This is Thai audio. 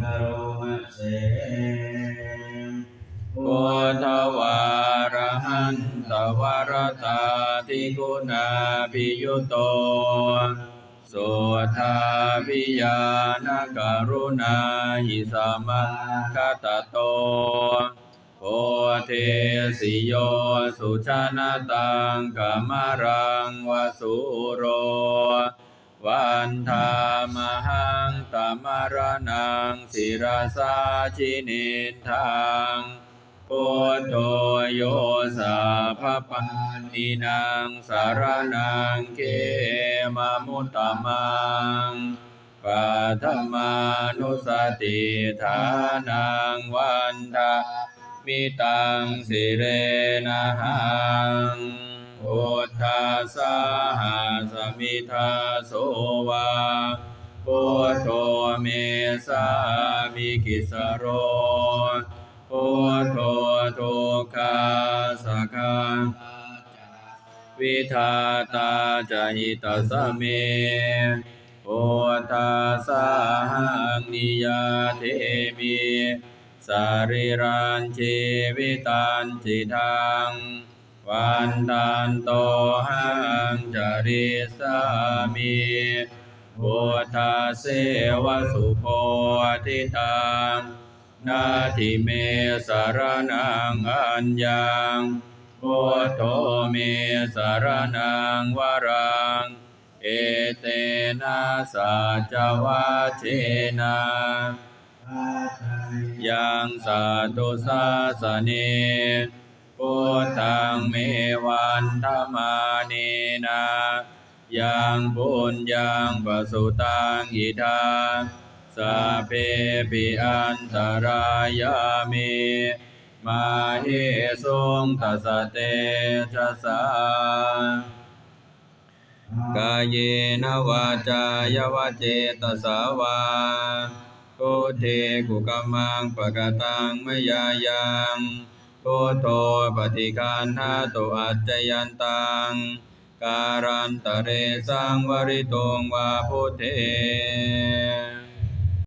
คารุมะเสพุทธวารหันตวรตาทิคุณาภิยุโตสุทาพิยานกรุณาหิสมัคตโตโพเทสิโยสุชนะตังกมรังวสุโร วันธามหัง ตมรนังศิรสาชินิทังพุทโธโยสาภปานินางสารนังเกมมุตตมังปัทมานุสติฐานังวันทามิตังสิเรนะหังพุทธาสาหาสมิทาโสวา พุทโธเมสามิกิสโรพุทโธทุกขาสักขาวิทาตาจหิตสเมพุทธาสาหังนิยาเทมิสาริรันชีวิตันจิทังวันตันโตหังจาริสามิ พุทธาเสวสุโพธิตังนาทิเมสารนังอัญญังพุทโธเมสารนังวรัง เอเตนะสัจวัชเชนะยังสัตตุสาสเนพุทธังเมวันธมาเนนะ ยังปุญญังปสุตังอิทาสัพเพปิอันตรายามิมาเหสุงตัสเตชะสากายเยนวาจายวเจตสาวาโกเทกุกมมังปะกตังมยายังโพโทปฏิคันหาตุอัจจยันตัง การันตเรสังวริตงวาพุทเท